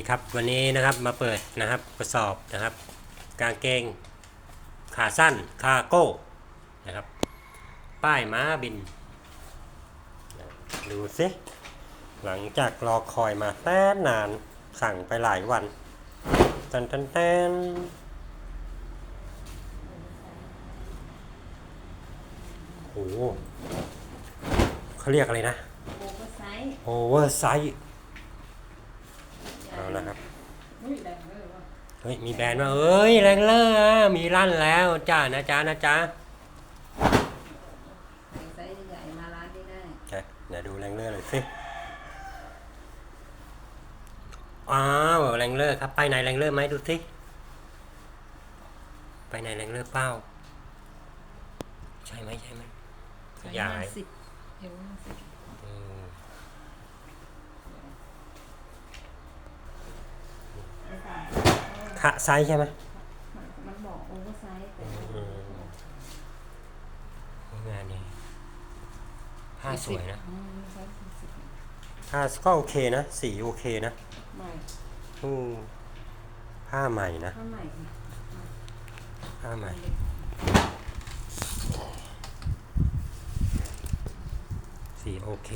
ดีครับวันนี้นะครับมาเปิดนะครับกระสอบนะครับ กางเกงขาสั้นคาโก้นะครับ ป้ายม้าบิน ดูสิหลังจากรอคอยมาแต้นนานสั่งไปหลายวันตันตันแตนโอ้โหเขาเรียกอะไรนะ โอเวอร์ไซส์โอเวอร์ไซส์ เอาละครับอุ้ยแรงเลยว่ะเฮ้ย มีแบรนด์มาเอ้ยแรงเลอร์อะมีลั่นแล้วจ้านะจ้านะจ้าใส่ไซส์ใหญ่ๆมาร้านนี้ได้เดี๋ยวดูแรงเลอร์หน่อยสิอ้าวแรงเลอร์ครับไปไหนแรงเลอร์ไหมดูสิไปไหนแรงเลอร์เป้า ใช่ไหมใช่ไหมขยายสิบเอวห้าสิบ อืม ไม่ต่าง ขะไซส์ใช่ไหมมันมันบอกโอเวอร์ไซส์แต่อืมงานนี้ผ้าสวยนะอืมไซส์สี่สิบผ้าก็โอเคนะ สีโอเคนะใหม่อืมผ้าใหม่นะ ข้างใหม่ค่ะผ้าใหม่ สีโอเค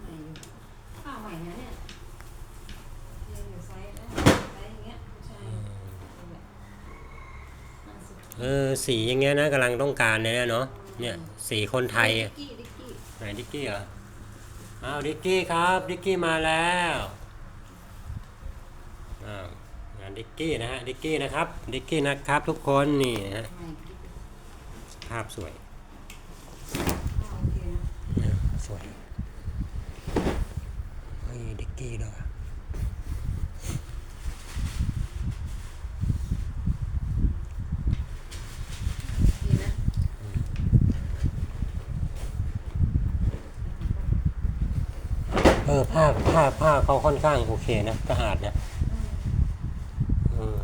ใหม่อยู่ข้าวใหม่นะเนี่ยยังอยู่ไซส์นะไซส์อย่างเงี้ยผู้ชายเนี่ยห้าสิบ เออสีอย่างเงี้ยนะกำลังต้องการเลยนะเนาะเนี่ยสีคนไทยอะดิกกี้ดิกกี้ไหนดิกกี้เหรออ้าวดิกกี้ครับดิกกี้มาแล้วอ้าวงานดิกกี้นะฮะดิกกี้นะครับดิกกี้นะครับทุกคนนี่นะฮะใหม่ดิกกี้ภาพสวยข้าวโอเคนะเนี่ยสวยเฮ้ยดิกกี้ด้วย ดีนะ เออ ผ้าผ้าผ้าเขาค่อนข้างโอเคนะสะอาดนะอืม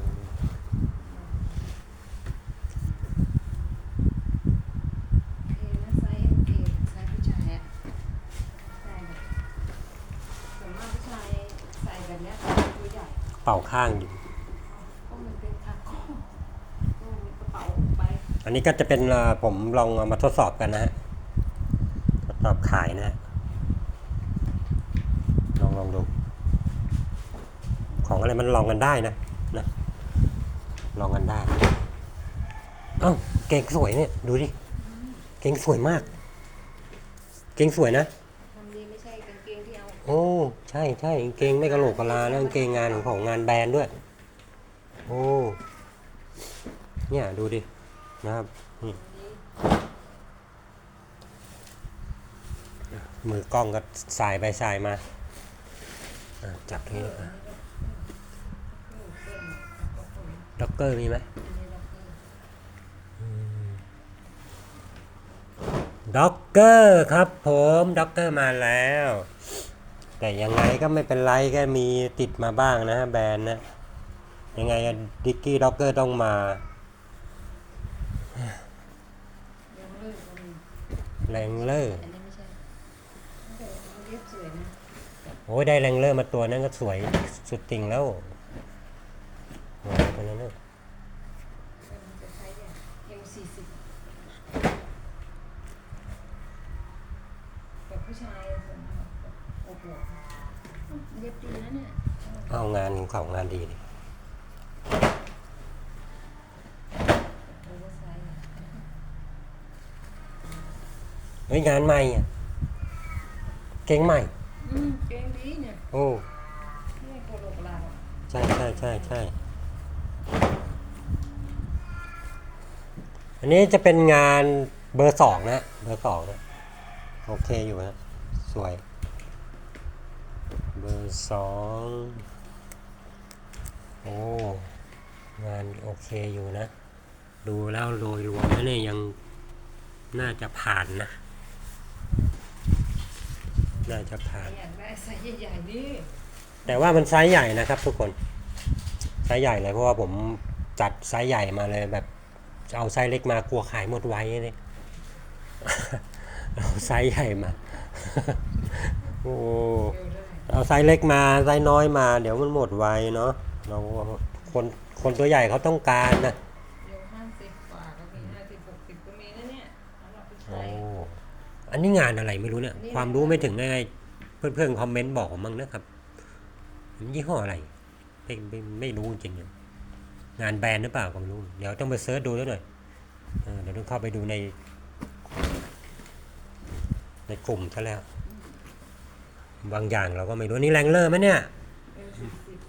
โอเคนะไซส์โอเคไซส์ผู้ชายอะใส่แบบส่วนมากผู้ชายใส่แบบเนี้ยตัวใหญ่เป่าข้างอยู่ก็มันเป็นคาโก้ก็มีกระเป๋าไปอันนี้ก็จะเป็นเอ่อผมลองเอามาทดสอบกันนะฮะ ทดสอบขายนะฮะ ลองลองดู ของอะไร มันลองกันได้นะนะลองกันได้เอ้าเก่งสวยเนี่ยดูดิเก่งสวยมาก เก่งสวยนะทำดีไม่ใช่กางเกงที่เอาโอ้ใช่ใช่กางเกงไม่กระโหลกกะลาแล้วกางเกงงานของของงานแบรนด์ด้วย โอ้เนี่ยดูดินะครับนี่มือกล้องก็สายไปสายมาอะจับตรงนี้อะ ด็อกเกอร์มีไหมด็อกเกอร์ครับผมด็อกเกอร์มาแล้ว แต่ยังไงก็ไม่เป็นไรก็มีติดมาบ้างนะฮะแบรนด์นะยังไงดิกกี้ด็อกเกอร์ต้องมายังเลิกก็มีแรงเลอร์อันนี้ไม่ใช่แต่มันเรียบสวยนะโอ้ยได้แรงเลอร์มาตัวนั้นก็สวยสุดติ่งแล้วโอ้ยตัวนั้นน่ะ แต่มันจะใช้เนี่ยเอวสี่สิบแบบผู้ชายส่วนมากแบบโอ้โหเรียบดีนะเนี่ย เอา งานของเขางานดีดิโอเวอร์ไซส์อะเฮ้ยงานใหม่อะเก่งใหม่ อืมเกงดีเนี่ยโอ้นี่โคโลกลาวอะใช่ใช่ใช่ใช่อันนี้จะเป็นงานเบอร์สองนะ เบอร์สองนะโอเคอยู่นะสวย เบอร์สอง โอ้งานโอเคอยู่นะ ดูแล้วโดยรวมแล้วเนี่ยยังน่าจะผ่านนะ น่าจะผ่าน อยากได้ไซส์ใหญ่ๆนี่แต่ว่ามันไซส์ใหญ่นะครับทุกคนไซส์ใหญ่เลยเพราะว่าผมจัดไซส์ใหญ่มาเลยแบบจะเอาไซส์เล็กมากลัวขายหมดไวเลยเอาไซส์ใหญ่มา โอ้เร็วได้เอาไซส์เล็กมาไซส์น้อยมา เดี๋ยวมันหมดไวเนาะ เราคนคนตัวใหญ่เขาต้องการนะเดี๋ยวห้าสิบกว่าก็มีห้าสิบหกสิบก็มีนะเนี่ยสำหรับผู้โอ้ชายอันนี้งานอะไรไม่รู้เนี่ยนี่ความรู้ไม่ถึงไงเพื่อนๆคอมเมนต์บอกผมบ้างนะครับมันยี่ห้ออะไรไม่ไม่ไม่รู้จริงๆเนี่ยงานแบรนด์หรือเปล่าก็ไม่รู้ เดี๋ยวต้องไปเซิร์ชดูแล้วหน่อยเออเดี๋ยวต้องเข้าไปดูใน ในกลุ่มซะแล้ว บางอย่างเราก็ไม่รู้นี่แรงเลอร์ไหมเนี่ยเอล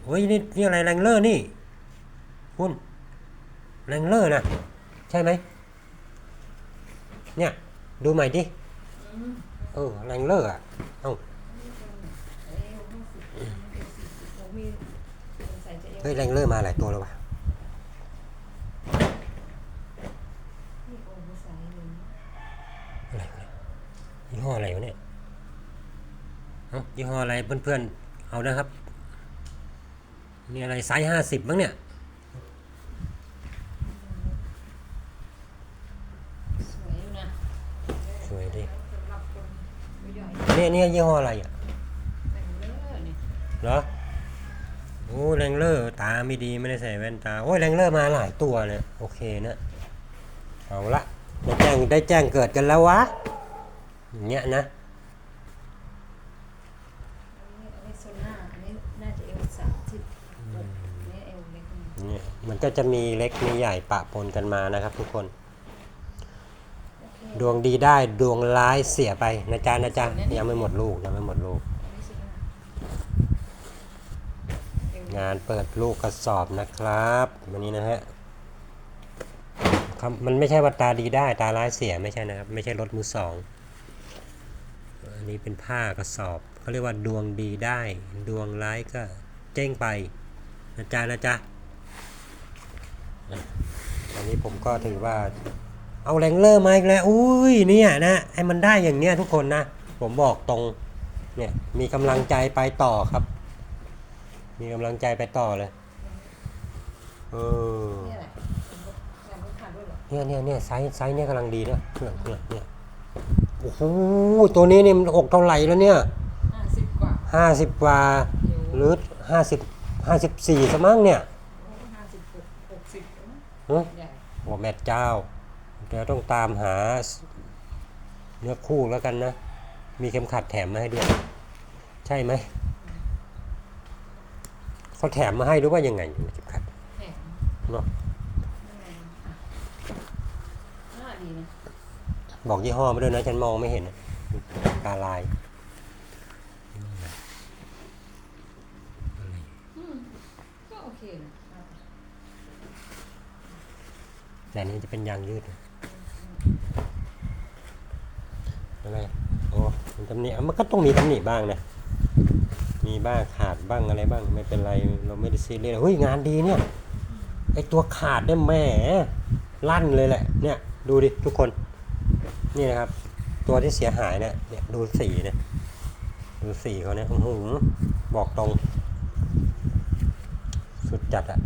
สี่สิบโอ้ยนี่นี่อะไรแรงเลอร์นี่ คุณแรงเลอร์นะใช่ไหมเนี่ย ดูใหม่ดิอืมเออแรงเลอร์อะเอ้านี่เป็นเอลห้าสิบเอลสี่สิบผมมีใส่จะเอลเฮ้ยแรงเลอร์มาหลายตัวแล้ววะนี่โอเวอร์ไซส์เลยอะไรวะเนี่ยยี่ห้ออะไรวะเนี่ยเอ้ายี่ห้ออะไรเพื่อนๆเอานะครับ นี่อะไรไซส์ห้าสิบมั้งเนี่ยสวยอยู่นะสวยดิสำหรับคนผู้ใหญ่เนี่ยเนี่ยยี่ห้ออะไรอะแต่งเลอร์เนี่ยเหรอโอ้แรงเลอร์ตาไม่ดีไม่ได้ใส่แว่นตาโอ้ยแรงเลอร์มาหลายตัวเลยโอเคนะเอาละได้แจ้งได้แจ้งเกิดกันแล้ววะอย่างเงี้ยนะ อันนี้อันนี้โซน่าอันนี้น่าจะเอลสามสิบหกอันนี้เอลเล็กหน่อย เนี่ย มันก็จะมีเล็กมีใหญ่ปะปนกันมานะครับทุกคน ดวงดีได้ดวงร้ายเสียไปนะจ๊ะนะจ๊ะยังไม่หมดลูกยังไม่หมดลูก งานเปิดลูกกระสอบนะครับวันนี้นะฮะมันไม่ใช่ว่าตาดีได้ตาร้ายเสียไม่ใช่นะครับ ไม่ใช่รถมือสองอันนี้เป็นผ้ากระสอบเขาเรียกว่าดวงดีได้ ดวงร้ายก็เจ้งไปนะจ๊ะนะจ๊ะ อะอันนี้ผมก็ถือว่าเอาแรงเลอร์มาอีกแล้วอุ้ยเนี่ยนะให้มันได้อย่างเนี้ยทุกคนนะ ผมบอกตรงเนี่ยมีกำลังใจไปต่อครับ มีกำลังใจไปต่อเลยเออนี่แหละแต่ไม่ขาดด้วยเหรอเนี่ยเนี่ยเนี่ยไซส์ไซส์เนี่ยกำลังดีเนี่ยเนี่ยเนี่ยเนี่ยโอ้โหตัวนี้เนี่ยมันอกเท่าไหร่แล้วเนี่ยห้าสิบกว่าห้าสิบกว่าเดี๋ยวหรือห้าสิบห้าสิบสี่สมั้งเนี่ย ห้าสิบหกหกสิบแล้วมั้ง ฮะใหญ่โอ้แม่เจ้าเดี๋ยวต้องตามหาเนื้อคู่แล้วกันนะ มีเข็มขัดแถมมาให้ด้วย ใช่ไหมเขาแถมมาให้หรือว่ายังไงเข็มขัดแหมเนาะยังไงอะน่าดีนะบอกยี่ห้อมาด้วยนะ ฉันมองไม่เห็นอะตาลาย อืมก็โอเคนะเอาไป แต่นี้จะเป็นยางยืดอะไรโอ้มันตำหนิอะมันก็ต้องมีตำหนิบ้างนะ มีบ้างขาดบ้างอะไรบ้าง ไม่เป็นไร เราไม่ได้ซีเรียสเฮ้ยงานดีเนี่ย ไอตัวขาดเนี่ยแหมลั่นเลยแหละ เนี่ย ดูดิทุกคน นี่นะครับ ตัวที่เสียหายเนี่ย เนี่ยดูสีเนี่ย ดูสีเขาเนี่ยอื้อหือบอกตรง สุดจัดอะ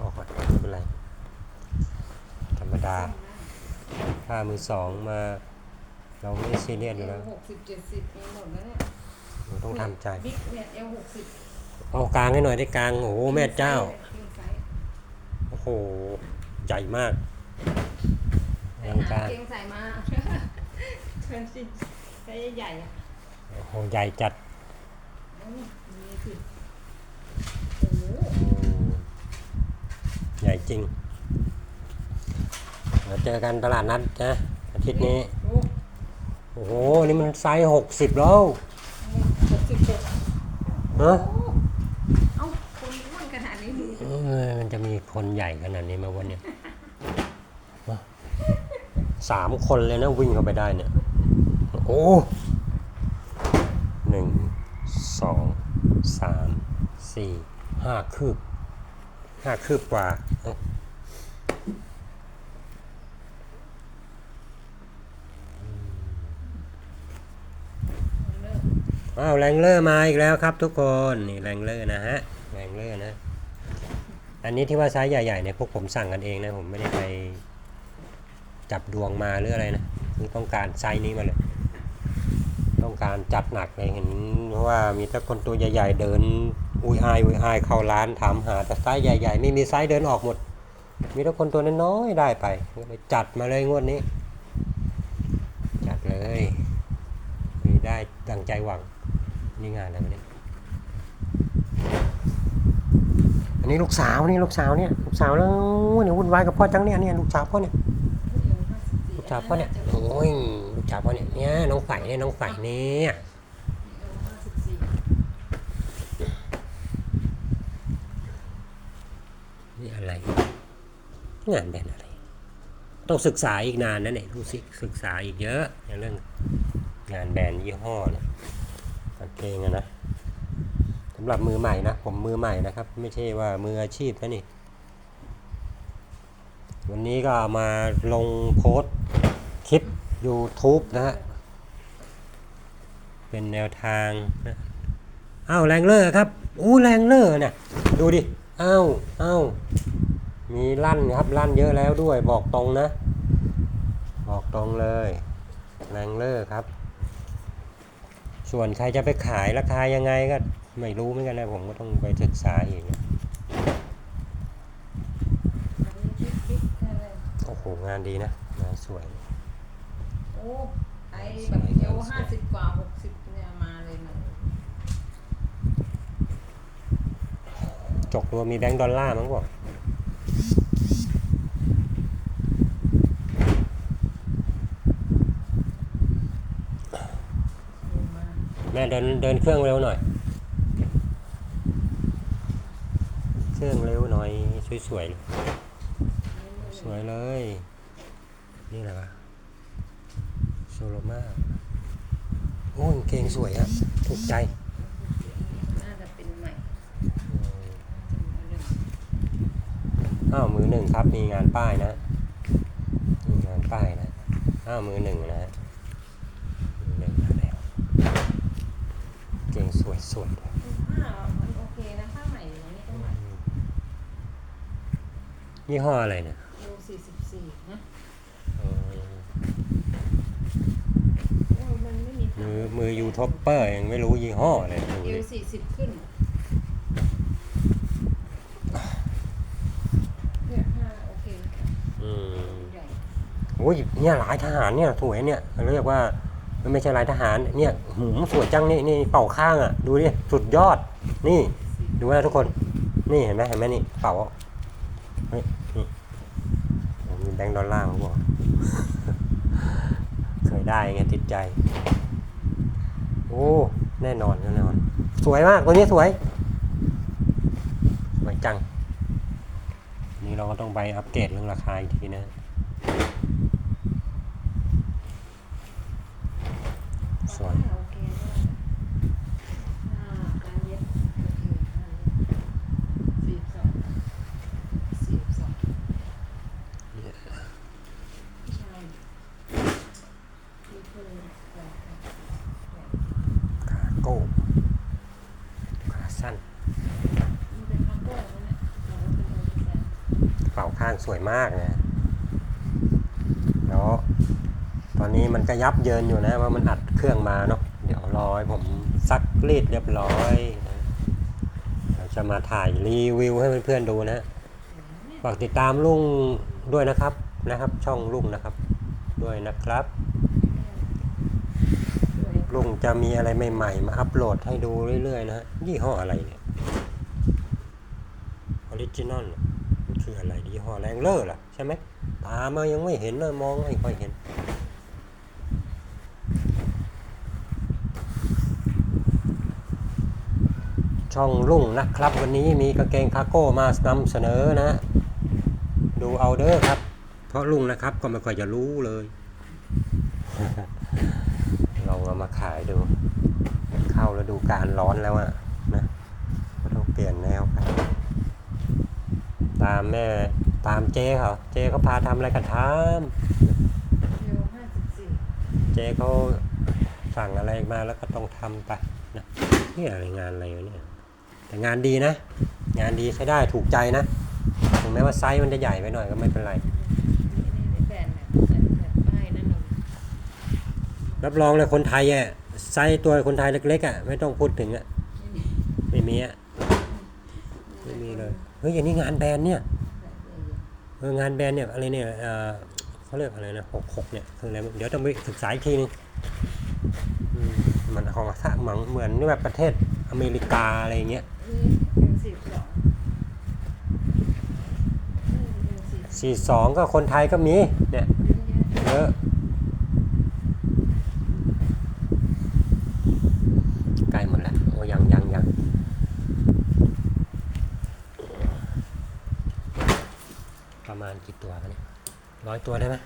ออกก่อนไม่เป็นไร ธรรม ดาถ้ามือสองมา เราไม่ได้ซีเรียสอยู่แล้วหกสิบเจ็ดสิบมีหมดแล้วเนี่ยเราต้องทำใจ บิ๊กเนี่ยเอลหกสิบเอากลางให้หน่อยได้กลาง โอ้โห แม่เจ้าคิงไซส์โอ้โห ใหญ่มากอลังการเกงใส่มาเชิญสิไซส์ใหญ่ๆอะโอ้โห ใหญ่จัดเอ้ยมีสิโอ้โหใหญ่จริง เราเจอกันตลาดนัดนะอาทิตย์นี้ โอ้โอ้โหนี่มันไซส์หกสิบแล้วหกสิบหกเนอะเอ้าคนอ้วนขนาดนี้ดูเอ้ยมันจะมีคนใหญ่ขนาดนี้ไหมาวันเนี่ยฮะสามคนเลยนะวิ่งเข้าไปได้เนี่ย โอ้หนึ่งสองสามสี่ห้าคืบห้าคืบกว่าเอ้า เลิก อ้าวแรงเลอร์มาอีกแล้วครับทุกคนนี่แรงเลอร์นะฮะแรงเลอร์นะ อันนี้ที่ว่าไซส์ใหญ่ๆเนี่ยพวกผมสั่งกันเองนะผมไม่ได้ไปจับดวงมาหรืออะไรนะคือต้องการไซส์นี้มาเลย ต้องการจัดหนักเลยเห็นเพราะว่ามีแต่คนตัวใหญ่ๆเดินอุยอายอุยอายเข้าร้านถามหาแต่ไซส์ใหญ่ ๆ ไม่มีไซส์เดินออกหมด มีแต่คนตัวน้อยๆได้ไปก็เลยจัดมาเลยงวดนี้ จัดเลยมีได้ดังใจหวัง นี่งานอะไรวะเนี่ยอันนี้ลูกสาวนี่ลูกสาวเนี่ยลูกสาวแล้วเนี่ยวุ่นวายกับพ่อจังเนี่ยเนี่ยลูกสาวพ่อเนี่ยลูกสาวพ่อเนี่ยโอ้ยลูกสาวพ่อเนี่ยเนี่ยน้องไฝเนี่ยน้องไฝเนี่ยนี่อะไรงานแบรนอะไรต้องศึกษาอีกนานนะเนี่ยต้องศึกศึกษาอีกเยอะในเรื่องงานแบรนด์ยี่ห้อเนี่ย กางเกงอะนะสำหรับมือใหม่นะ ผมมือใหม่นะครับ ไม่ใช่ว่ามืออาชีพนะนี่ วันนี้ก็มาลงโพสคลิป YouTube นะฮะ เป็นแนวทางนะอ้าวแรงเลอร์ครับ อู้แรงเลอร์เนี่ย ดูดิ อ้าวอ้าวมีลั่นครับลั่นเยอะแล้วด้วยบอกตรงนะ บอกตรงเลยแรงเลอร์ครับ ส่วนใครจะไปขายราคายังไงก็ไม่รู้เหมือนกันนะผมก็ต้องไปศึกษาอีกนะโอ้โหงานดีนะงานสวย โอ้ไอแบบเอวห้าสิบกว่าหกสิบเนี่ยมาเลยมันจกตัวมีแบงค์ดอลลาร์มั้งบอก ดูมา แม่เดินเดินเครื่องเร็วหน่อย เครื่องเร็วหน่อยสวยๆเลยสวยเลย นี่แหละวะโซโลมาโอ้ยกางเกงสวยอะถูกใจ น่าจะเป็นใหม่อ้าวมือหนึ่งครับ มีงานป้ายนะ มีงานป้ายนะ อ้าวมือหนึ่งนะฮะมือหนึ่งมาแล้วเกงส วยสวยๆผ้ามันโอเคนะผ้าใหม่อย่างนี้ก็ใหม่ยี่ห้ออะไรเนี่ยเอวสี่สิบสี่นะเออโอ้ยมันไม่มีมือมือยูทูบเปอร์ยังไม่รู้ยี่ห้ออะไรดูเอดิวสี่สิบขึ้นเนี่ยผ้าโอเคอืมใหญ่โอ้ยเนี่ยหลายทหารเนี่ยสวยเนี่ยเรียกว่า มันไม่ใช่ลายทหารเนี่ยหืมสวยจังนี่นี่เป่าข้างอะ ดูดิสุดยอด นี่ ดูนะทุกคน นี่เห็นไหมเห็นไหมนี่เป่าเฮ้ยนี่มีแบงค์ดอลลาร์มาบอกเคยได้ไงติดใจ โอ้แน่นอนแน่นอน สวยมากตัวนี้สวยสวยจัง นี่เราก็ต้องไปอัปเกรดเรื่องราคาอีกทีนะ สวยโอเคอ่าการเย็บโอเคสี่สองสี่สองผู้ชายมีคนขาโก้ขาสั้นเป็นคาโก้แล้วเนี่ยเราก็เป็นโอเคเป่าข้างสวยมากนะแล้วต อนนี้มันก็ยับเยินอยู่นะว่ามันอัดเครื่องมาเนาะเดี๋ยวรอให้ผมซักรีดเรียบร้อยเราจะมาถ่ายรีวิวให้เพื่อนๆดูนะฝากติดตามลุงด้วยนะครับนะครับ ช่องลุงนะครับ ด้วยนะครับลุงจะมีอะไรใหม่ๆ มาอัปโหลดให้ดูเรื่อยๆนะฮะยี่ห้ออะไรเนี่ยออริจินอลคืออะไรยี่ห้อแรงเลอร์ล่ะใช่ไหมตามายังไม่เห็นเลยมองไม่ค่อยเห็น ช่องลุ่งนะครับ วันนี้มีกางเกงคาร์โก้มานำเสนอนะ ดูเอาเด้อครับ เพราะลุงนะครับก็ไม่ค่อยจะรู้เลย ลองเอามาขายดู เข้าแล้วดูการร้อนแล้วอะนะก็ต้องเปลี่ยนแนวครับ ตามแม่ตามเจ๊เขาเจ๊เขาพาทำอะไรกันทาสิบสี่ำเจ๊เขาสั่งอะไรมาแล้วก็ต้องทำไปนะนี่อะไรงานอะไรเนี่ย แต่งานดีนะ งานดีใช้ได้ถูกใจนะ ถึงแม้ว่าไซส์มันจะใหญ่ไปหน่อยก็ไม่เป็นไรนี่นี่แบรนด์แบบแบบป้ายนั่นน่ะรับรองเลยคนไทยอะไซส์ตัวคนไทยเล็กๆอะไม่ต้องพูดถึงอะไม่มีไม่มีอะไม่มีเลยเฮ้ยอย่างนี้งานแบรนด์เนี่ยเอองานแบรนด์เนี่ยอะไรเนี่ยเออเขาเรียกอะไรนะหกหกเนี่ยคืออะไรเดี๋ยวต้องไปศึกษาอีกทีนึงอืมมันของสะเหมือนเหมือนแบบประเทศอเมริกาอะไรอย่างเงี้ย เป็นสิบสองเป็น สี่สองก็คนไทยก็มีเนี่ยเยอะใกล้หมดแล้วโอ้ยังยังยังประมาณกี่ตัวกันเนี่ยร้อยตัวได้ไหม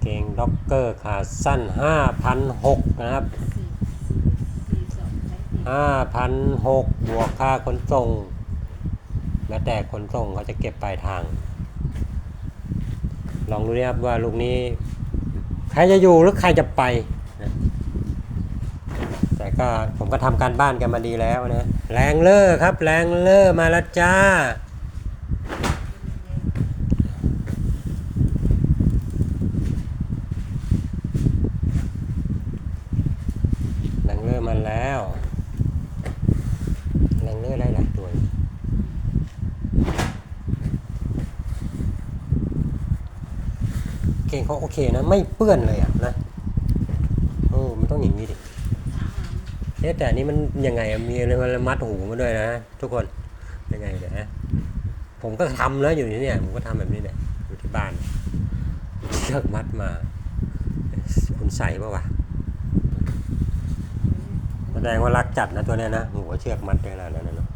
เกงด็อก เกอร์ขาสั้น5,600นะครับสี่สี่สองใช้สี่5,600บวกค่าขนส่ง แล้วแต่ขนส่งเขาจะเก็บปลายทาง ลองดูนะครับว่าลูกนี้ ใครจะอยู่หรือใครจะไปแต่ก็ผมก็ทำการบ้านกันมาดีแล้วนะ แรงเลอร์ครับ แรงเลอร์มาแล้วจ้า แรงเลอร์ มาแล้วแรงเลอร์ได้หลายตัว เก่งเขาโอเคนะ ไม่เปื้อนเลยอะนะโอ้มันต้องอย่างนี้ดิสามเอ๊แต่อันนี้มันยังไงมีอะไรมามัดหูมาด้วยนะ ทุกคนยังไงเนี่ยฮะผมก็ทำนะอยู่ที่เนี่ยผมก็ทำแบบนี้เนี่ยอยู่ที่บ้านเชือกมัดมาคุณใส่ปะวะ ดงว่ารักจัดนะตัวเนี้ยนะหัวเชือกมัดได้ขนาดนั้นนะเนะ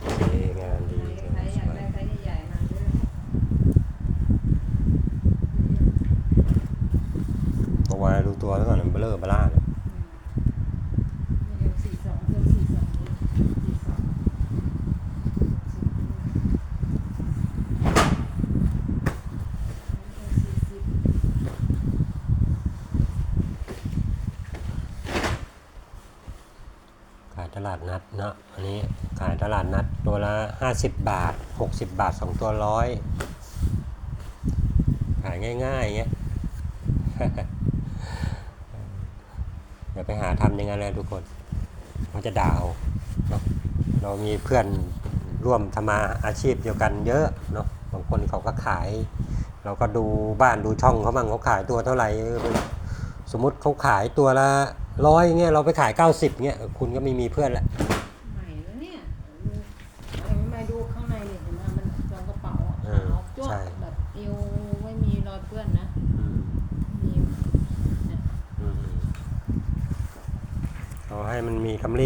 เอวอเคงานดีใครอยากได้ไซส์ใหญ่ๆมาเลือกตัวดูตัวแล้วก่อนมันเบลอเบล่าเลย 50 บาท 60 บาท 2 ตัวร้อยขายง่ายๆเงี้ยอย่าไปหาทำอย่างนั้นเลยทุกคนมันจะด่าเอาเนาะเรามีเพื่อนร่วมทำมาอาชีพเดียวกันเยอะเนาะบางคนเขาก็ขาย เราก็ดูบ้านดูช่องเขาบ้างเขาขายตัวเท่าไหร่สมมติเขาขายตัวละร้อยเงี้ยเราไปขาย 90เงี้ยคุณก็ไม่มีเพื่อนละ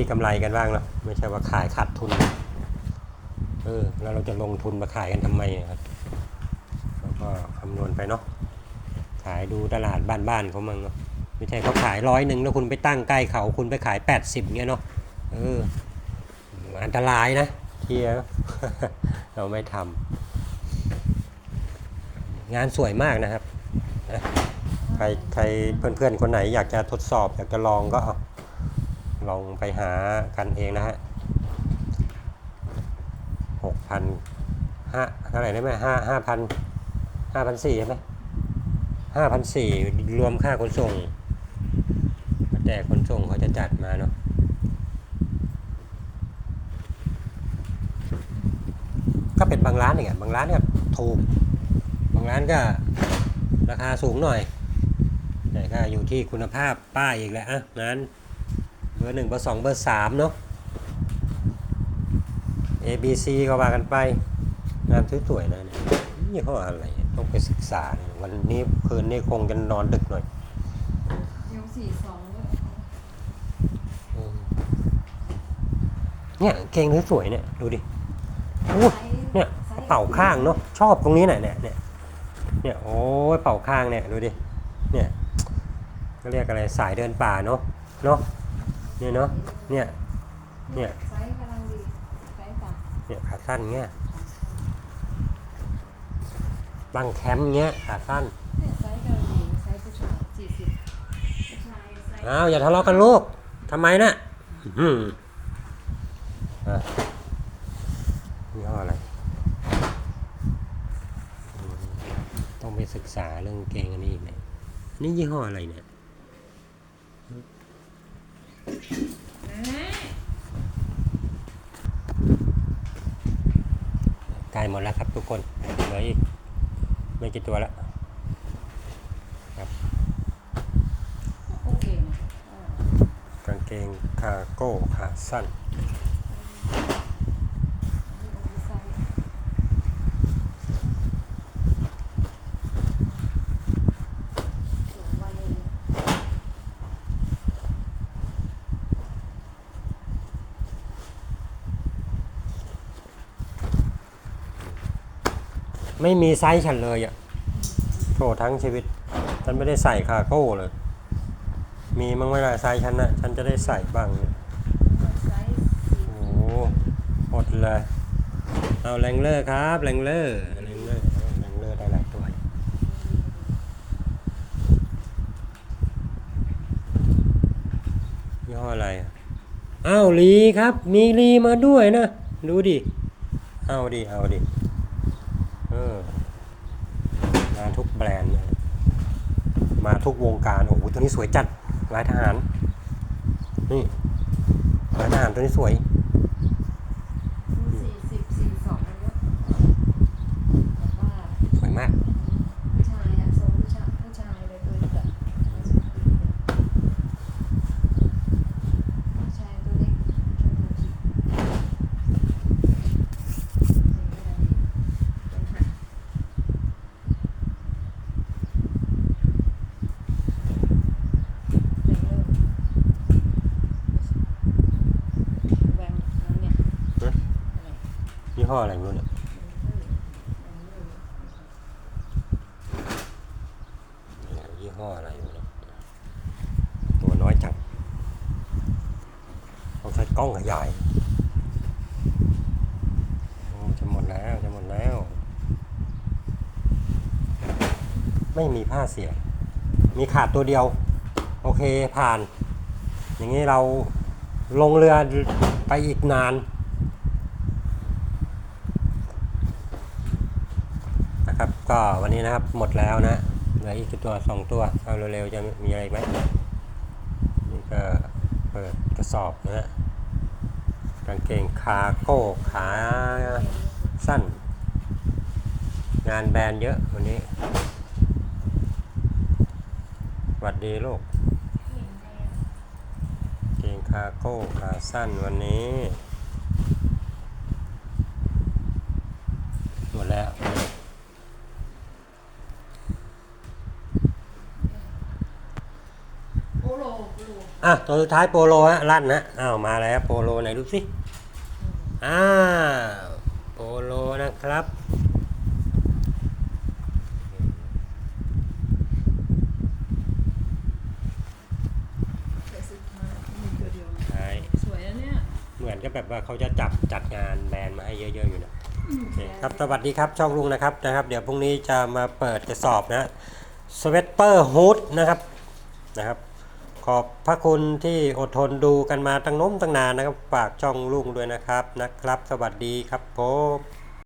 มีกำไรกำไรกันบ้างเนาะไม่ใช่ว่าขายขาดทุน เออ แล้วเราจะลงทุนมาขายกันทำไมอะครับเราก็คำนวณไปเนาะขายดูตลาดบ้านๆเขามั่งเนาะไม่ใช่เขาขายร้อยหนึ่งแล้วคุณไปตั้งใกล้เขาคุณไปขายแปดสิบเงี้ยเนาะเอออันตรายนะเทียเราไม่ทำงานสวยมากนะครับใครใครเพื่อนๆ คนไหนอยากจะทดสอบ อยากจะลองก็เอา ลองไปหากันเองนะฮะหกพันห้าเท่าไหร่ได้ไหมห้าห้าพันห้าพันสี่ใช่ไหมห้าพันสี่รวมค่าขนส่ง แต่ขนส่งเขาจะจัดมาเนาะก็เป็นบางร้านอย่างเงี้ยบางร้านเนี่ยถูก บางร้านก็ราคาสูงหน่อย แต่ก็อยู่ที่คุณภาพป้ายอีกแหละอะงั้น บอร์หนึ่งเบอร์สองเบอร์สามเนาะ A B C ก็ว่ากันไป งานสวยๆนะเนี่ยนี่เขาอะไร ต้องไปศึกษาเนี่ยวันนี้คืนนี้คงจะนอนดึกหน่อยเอวสี่สองด้วยอืมเนี่ยเกงสวยๆเนี่ย ดูดิอู้ไซส์เนี่ยกระเป๋าข้างเนาะชอบตรงนี้หน่อยเนี่ยเนี่ยเนี่ยโอ้ยเป๋าข้างเนี่ยดูดิเนี่ยก็เรียกอะไรสายเดินป่าเนาะเนาะ เนี่ยเนาะเนี่ยเนี่ยไซส์กำลังดีไซส์ต่ำเนี่ยขาสั้นเงี้ยบังแคมป์เงี้ยขาสั้นเนี่ยไซส์กำลังดีไซส์ผู้ชายสี่สิบอ้าวอย่าทะเลาะกันลูกทำไมนะอืมอะยี่ห้ออะไรอืมต้องไปศึกษาเรื่องกางเกงอันนี้อีกเนี่ยอันนี่ยี่ห้ออะไรเนี่ย ใกล้หมดแล้วครับทุกคนเหลืออีกไม่กี่ตัวแล้วโอเคนะอ่ากางเกงคาโก้ขาสั้น ใส่สวมวันเลย ไม่มีไซส์ฉันเลยอะ่ะโถทั้งชีวิต ฉันไม่ได้ใส่คาโก้เลย มีมั้งไหมล่ะไซส์ฉันนะฉันจะได้ใส่บ้างเนี่ยโอ้โหหมดเลย เอาแรงเลอร์ครับแรงเลอร์แรงเลอร์แรงเลอร์ได้หลายตัวยี่ห้ออะไรอ้าวลีครับ มีลีมาด้วยนะ ดูดิ เอาดิ เอาดิ เออ มาทุก แบรนด์มาทุกวงการโอ้โหตัวนี้สวยจัดลายทหารนี่ลายทหารตัวนี้สวย สี่สิบสี่สองแล้วเนี่ยแต่ว่า สวยมาก ผู้ชายอะทรงผู้ชายผู้ชายเลยตัวนี้แบบผู้ชายตัวเล็กชนตัวจิ๋วเป็นหักแหวงแล้วเนี่ย ฮะ อะไร ยี่ ห้ออะไรไม่รู้เนี่ยเนี่ยยี่ห้ออะไรไม่รู้ตัวน้อยจังต้องใช้กล้องขยายจะหมดแล้วจะหมดแล้ว ไม่มีผ้าเสีย มีขาดตัวเดียว โอเคผ่าน อย่างนี้เราลงเรือไปอีกนาน นะครับ ก็วันนี้นะครับหมดแล้วนะเหลืออีกตัวสองตัวเอาเร็วๆจะมีอะไรไหมนี่ก็เปิดกระสอบนะฮะกางเกงคาโก้ขาสั้น งานแบรนด์เยอะวันนี้หวัดดีลูกเกงคาโก้ขาสั้นวันนี้ หมดแล้ว โอโลโอโลอะตัวสุดท้ายโปโลฮะลั่นนะอ้าวมาแล้วโปโลไหนดูสิอ้าวโปโลนะครับแต่สุดท้ายมีตัวเดียวนะใช่สวยนะเนี่ย เหมือนกับแบบว่าเขาจะจับจัดงานแบรนด์มาให้เยอะๆอยู่นะโอเคครับสวัสดีครับช่องลุงนะครับนะครับ เดี๋ยวพรุ่งนี้จะมาเปิดกระสอบนะสเวตเตอร์ฮูดนะครับนะครับ ขอบพระคุณที่อดทนดูกันมาตั้งน้มตั้งนานนะครับ ฝากช่องลุงด้วยนะครับนะครับ สวัสดีครับผม